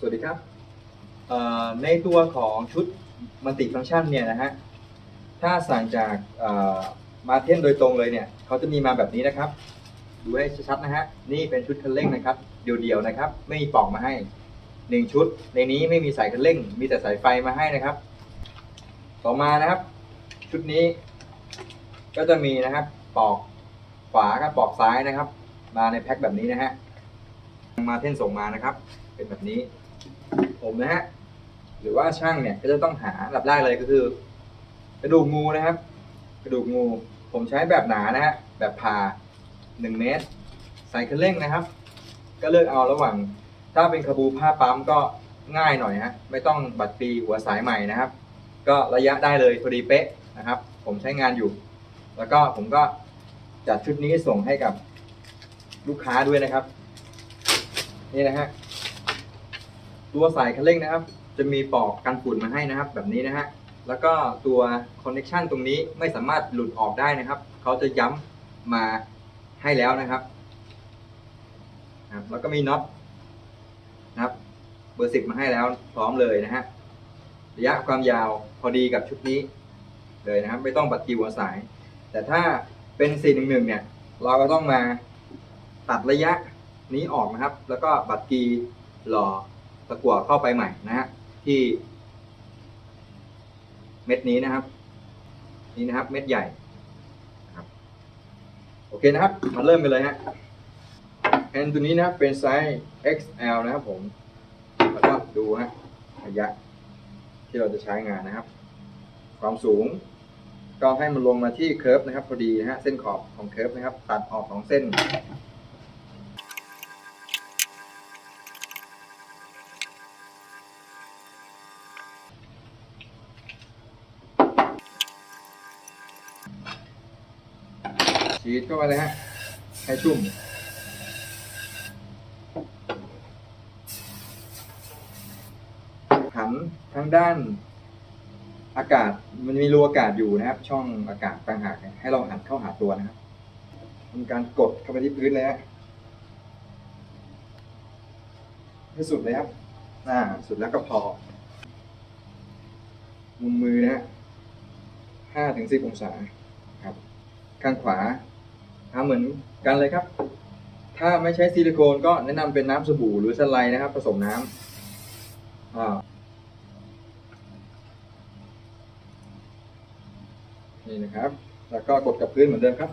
สวัสดีครับในตัวของชุดมัลติฟังก์ชันเนี่ยนะฮะถ้าสั่งจากมาเทนโดยตรงเลยเนี่ยเขาจะมีมาแบบนี้นะครับ ดูให้ชัดๆนะฮะนี่เป็นชุดคันเร่งนะครับ เดี่ยวๆนะครับ ไม่มีปลอกมาให้หนึ่งชุด ในนี้ไม่มีสายคันเร่ง มีแต่สายไฟมาให้นะครับ ต่อมานะครับ ชุดนี้ ก็จะมีนะครับปลอกขวากับปลอกซ้ายนะครับ มาในแพ็คแบบนี้นะฮะมาเทนส่งมานะครับ เป็นแบบนี้ ผมนะฮะหรือว่าช่างเนี่ยก็จะต้องหาอันดับแรกเลยก็คือ กระดูกงูนะครับ กระดูกงู ผมใช้แบบหนานะฮะแบบผ่าหนึ่งเมตร ใส่เคันเร่งนะครับ ก็เลือกเอาระหว่าง ถ้าเป็นคาบูผ้าปั๊มก็ง่ายหน่อยฮะไม่ต้องบัดปีหัวสายใหม่นะครับ ก็ระยะได้เลยพอดีเป๊ะนะครับ ผมใช้งานอยู่ แล้วก็ผมก็จัดชุดนี้ส่งให้กับลูกค้าด้วยนะครับ นี่นะฮะ ตัวสายคันเร่งนะครับ จะมีปลอกกันฝุ่นมาให้นะครับ แบบนี้นะฮะแล้วก็ตัวคอนเน c t ชันตรงนี้ไม่สามารถหลุดออกได้นะครับเขาจะย้ำมาให้แล้วนะครับนะครับ แล้วก็มีน็อตนะครับ เบอร์สิบมาให้แล้วพร้อมเลยนะฮะระยะความยาวพอดีกับชุดนี้เลยนะครับ ไม่ต้องบัดกีหัวสาย แต่ถ้าเป็น 411 เนี่ย เราก็ต้องมาตัดระยะนี้ออกนะครับ แล้วก็บัดกีหล่อ ตะกั่วเข้าไปใหม่นะฮะที่เม็ดนี้นะครับ นี่นะครับ เม็ดใหญ่นะครับโอเคนะครับ มาเริ่มกันเลยฮะแอนตัวนี้นะเป็นไซส์ XL นะครับผมแล้วก็ดูฮะระยะ ที่เราจะใช้งานนะครับ ความสูง ก็ให้มันลงมาที่เคิร์ฟนะครับ พอดีนะฮะเส้นขอบของเคิร์ฟนะครับ ตัดออกของเส้น ฉีดเข้าไปเลยฮะ ให้ชุ่ม หันทั้งด้านอากาศมันมีรูอากาศอยู่นะครับ ช่องอากาศต่างหากให้เราหันเข้าหาตัวนะครับทำการกดเข้าไปที่พื้นเลยฮะให้สุดเลยครับอ่าสุดแล้วก็พอ มุมมือนะฮะห้าถึงสิบองศาครับ ข้างขวา ทำเหมือนกันเลยครับ ถ้าไม่ใช้ซิลิโคนก็แนะนำเป็นน้ำสบู่หรือสไลด์นะครับ ผสมน้ำอ่านี่นะครับ แล้วก็กดกับพื้นเหมือนเดิมครับ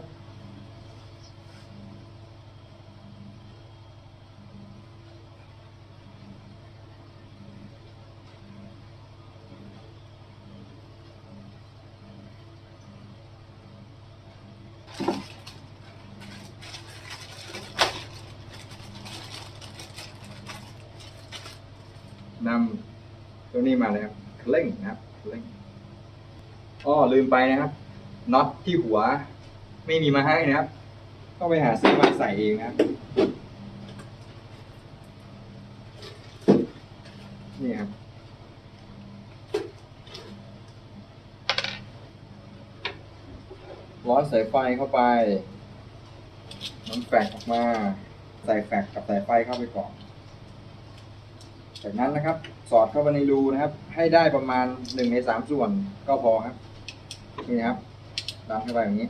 นำตัวนี้มาเลยครับเคร่งนะครับเคร่งอ้อลืมไปนะครับน็อตที่หัว ไม่มีมาให้นะครับต้องไปหาซื้อมาใส่เองนะครับนี่ครับร้อนสายไฟเข้าไปน้ำแฟกออกมา ใส่แฟกกับสายไฟเข้าไปก่อน จากนั้นนะครับ สอดเข้าไปในรูนะครับ ให้ได้ประมาณหนึ่งในสามส่วนก็พอครับนี่ครับดันเข้าไปอย่างนี้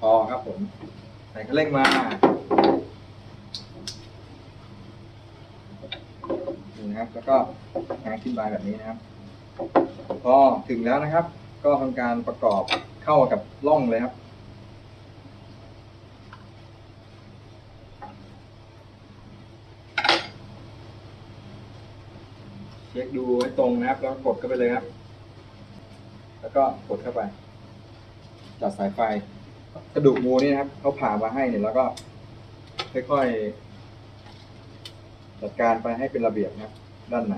พอครับผมใส่คันเร่งมานี่นะครับ แล้วก็งานขึ้นไปแบบนี้นะครับ พอถึงแล้วนะครับ ก็ทำการประกอบเข้ากับร่องเลยครับ ช็คดูให้ตรงนะครับ แล้วกดเข้าไปเลยครับ แล้วก็กดเข้าไป จัดสายไฟ กระดูกงูนี่นะครับเขาผ่ามาให้เนี่ยแล้วก็ค่อยๆจัดการไปให้เป็นระเบียบนะครับด้านใน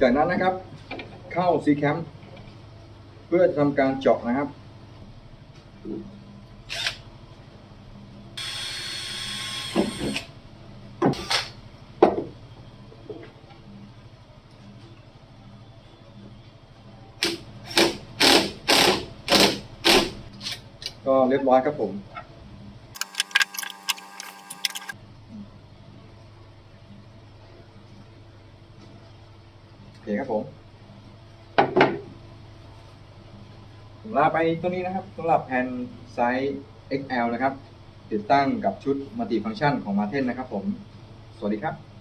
จากนั้นนะครับ เข้าซีแคมเพื่อทำการเจาะนะครับ ก็เรียบร้อยครับผมโอเคครับผม ลาไปตัวนี้นะครับสำหรับแผ่นไซส์ XL นะครับ ติดตั้งกับชุดมัลติฟังก์ชันของมาเทนนะครับผม สวัสดีครับ